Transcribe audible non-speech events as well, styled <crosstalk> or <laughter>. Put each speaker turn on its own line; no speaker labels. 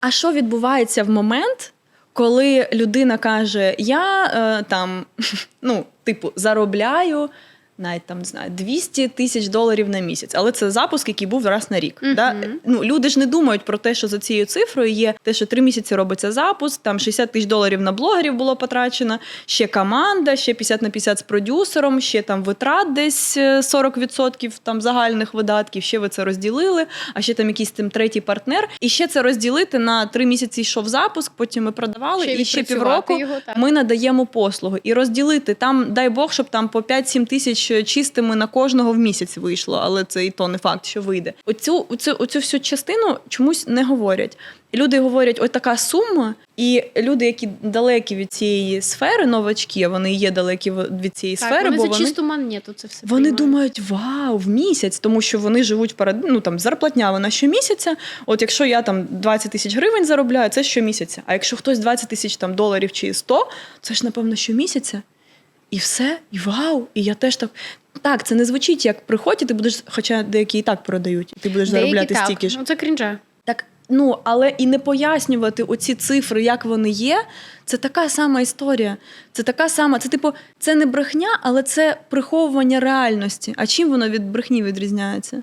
А що відбувається в момент, коли людина каже: Я е, там, <laughs> ну, типу, заробляю. Навіть там не знаю 200 тисяч доларів на місяць, але це запуск, який був раз на рік.
Мгм.
Да? Ну люди ж не думають про те, що за цією цифрою є те, що три місяці робиться запуск, там 60 тисяч доларів на блогерів було потрачено, ще команда, ще 50 на 50 з продюсером, ще там витрат десь е, 40% там загальних видатків. Ще ви це розділили. А ще там якийсь там третій партнер. І ще це розділити на три місяці йшов запуск. Потім ми продавали,
Ще
і ще півроку
його,
ми надаємо послуги і розділити там, дай Бог, щоб там по 5-7 тисяч чистими на кожного в місяць вийшло, але це і то не факт, що вийде. Оцю, оцю, оцю всю частину чомусь не говорять. І люди говорять, ось така сума, і люди, які далекі від цієї сфери, новачки, вони є далекі від цієї
Так,
сфери,
вони
бо
за
вони,
чисту монету це все
вони
приймають.
думають, вау, в місяць, тому що вони живуть перед ну там зарплатня вона щомісяця. От якщо я там 20 тисяч гривень заробляю, це щомісяця. А якщо хтось 20 тисяч там доларів чи 100, це ж напевно щомісяця. І все, і вау, і я теж так. Так, це не звучить як приходь, і ти будеш, хоча деякі і так продають, і ти будеш
Деякі
заробляти
так.
стільки ж.
Ну це крінже.
Так, ну але і не пояснювати оці цифри, як вони є. Це така сама історія. Це така сама. Це типу, це не брехня, але це приховування реальності. А чим воно від брехні відрізняється?